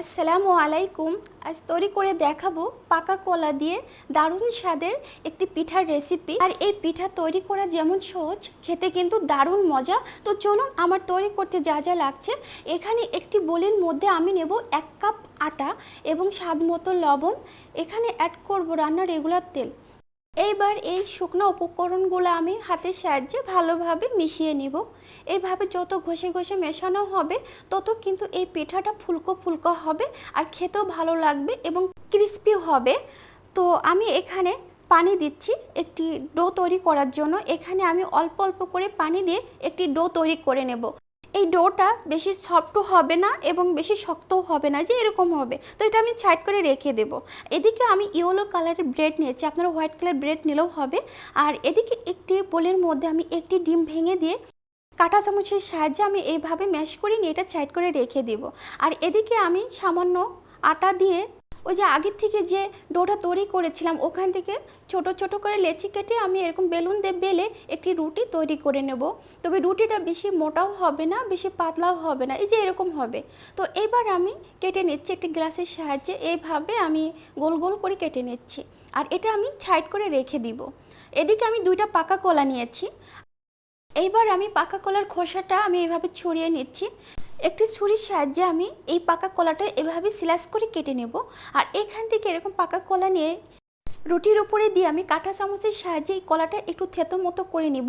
আসসালামু আলাইকুম। আজ তৈরি করে দেখাবো পাকা কলা দিয়ে দারুণ স্বাদের একটি পিঠার রেসিপি আর এই পিঠা তৈরি করা যেমন সহজ, খেতে কিন্তু দারুণ মজা। তো চলুন আমার তৈরি করতে যা যা লাগছে, এখানে একটি বোলের মধ্যে আমি নেব এক কাপ আটা এবং স্বাদ মতো লবণ। এখানে অ্যাড করব রান্নার রেগুলার তেল। এইবার এই শুকনো উপকরণগুলো আমি হাতের সাহায্যে ভালোভাবে মিশিয়ে নিব। এইভাবে যত ঘষে ঘষে মেশানো হবে, তত কিন্তু এই পিঠাটা ফুলকো ফুলকো হবে আর খেতেও ভালো লাগবে এবং ক্রিস্পি হবে। তো আমি এখানে পানি দিচ্ছি একটি ডো তৈরি করার জন্য। এখানে আমি অল্প অল্প করে পানি দিয়ে একটি ডো তৈরি করে নেব। এই ডোটা বেশি সফটও হবে না এবং বেশি শক্তও হবে না, যে এরকম হবে। তো এটা আমি সাইড করে রেখে দেব। এদিকে আমি ইয়েলো কালারের ব্রেড নিয়েছি, আপনারা হোয়াইট কালার ব্রেড নিলেও হবে। আর এদিকে একটি বোলের মধ্যে আমি একটি ডিম ভেঙে দিয়ে কাঁটা চামচের সাহায্যে আমি এইভাবে ম্যাশ করে নিয়ে এটা সাইড করে রেখে দেব। আর এদিকে আমি সামান্য আটা দিয়ে ওই যে আগের থেকে যে ডোটা তৈরি করেছিলাম, ওখান থেকে ছোট ছোট করে লেচি কেটে আমি এরকম বেলুন দিয়ে বেলে একটি রুটি তৈরি করে নেব। তবে রুটিটা বেশি মোটাও হবে না, বেশি পাতলাও হবে না, এই যে এরকম হবে। তো এবার আমি কেটে নিচ্ছি একটি গ্লাসের সাহায্যে, এইভাবে আমি গোল গোল করে কেটে নিচ্ছি। আর এটা আমি সাইড করে রেখে দিব। এদিকে আমি দুইটা পাকা কলা নিয়েছি। এইবার আমি পাকা কলার খোসাটা আমি এভাবে ছড়িয়ে নিচ্ছি। একটি ছুরির সাহায্যে আমি এই পাকা কলাটা এভাবে স্লাইস করে কেটে নেব। আর এখান থেকে এরকম পাকা কলা নিয়ে রুটির উপরে দিয়ে আমি কাঁটা চামচের সাহায্যে এই কলাটা একটু থেতো মতো করে নিব।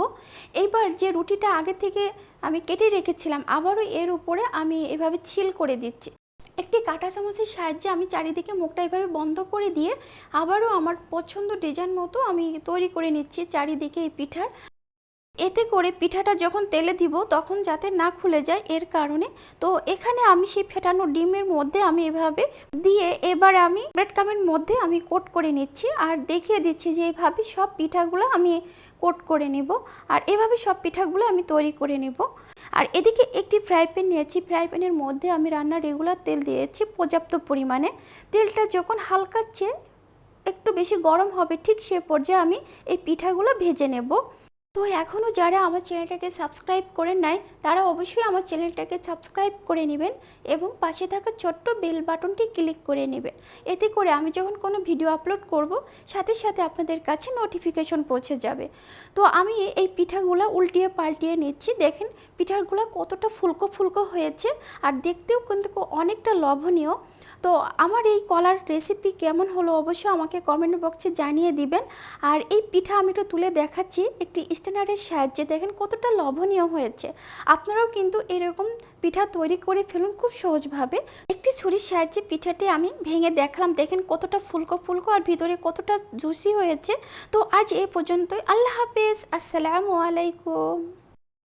এইবার যে রুটিটা আগে থেকে আমি কেটে রেখেছিলাম, আবারও এর উপরে আমি এভাবে ছিল করে দিচ্ছি। একটি কাঁটা চামচের সাহায্যে আমি চারিদিকে মুখটা এভাবে বন্ধ করে দিয়ে আবারও আমার পছন্দ ডিজাইন মতো আমি তৈরি করে নিচ্ছি চারিদিকে এই পিঠার। এতে করে পিঠাটা যখন তেলে দিব, তখন যাতে না খুলে যায় এর কারণে। তো এখানে আমি সেই ফেটানো ডিমের মধ্যে আমি এভাবে দিয়ে এবার আমি ব্রেড কামের মধ্যে আমি কোট করে নিচ্ছি আর দেখিয়ে দিচ্ছি যে এইভাবে সব পিঠাগুলো আমি কোট করে নেব আর এভাবে সব পিঠাগুলো আমি তৈরি করে নেব। আর এদিকে একটি ফ্রাই প্যান নিয়েছি। ফ্রাই প্যানের মধ্যে আমি রান্নার রেগুলার তেল দিয়েছি পর্যাপ্ত পরিমাণে। তেলটা যখন হালকা চেয়ে একটু বেশি গরম হবে ঠিক সে পর্যায়ে আমি এই পিঠাগুলো ভেজে নেব। তো এখনও যারা আমার চ্যানেলটাকে সাবস্ক্রাইব করেন নাই, তারা অবশ্যই আমার চ্যানেলটাকে সাবস্ক্রাইব করে নেবেন এবং পাশে থাকা ছোট্ট বেল বাটনটি ক্লিক করে নেবেন। এতে করে আমি যখন কোনো ভিডিও আপলোড করব, সাথে সাথে আপনাদের কাছে নোটিফিকেশন পৌঁছে যাবে। তো আমি এই পিঠাগুলো উল্টিয়ে পাল্টিয়ে নিচ্ছি। দেখেন, পিঠাগুলো কতটা ফুলকো ফুলকো হয়েছে, আর দেখতেও কিন্তু অনেকটা লোভনীয়। তো আমার এই কলার রেসিপি কেমন হলো অবশ্যই আমাকে কমেন্ট বক্সে জানিয়ে দিবেন। আর এই পিঠা আমি একটু তুলে দেখাচ্ছি, একটি স্ট্যান্ডার্ডের সাহায্যে। দেখেন কতটা লোভনীয় হয়েছে। আপনারাও কিন্তু এরকম পিঠা তৈরি করে ফেলুন খুব সহজভাবে। একটি ছুরির সাহায্যে পিঠাটি আমি ভেঙে দেখলাম। দেখেন কতটা ফুলকো ফুলকো আর ভিতরে কতটা জুসি হয়েছে। তো আজ এ পর্যন্তই। আল্লাহ হাফেজ। আসসালামু আলাইকুম।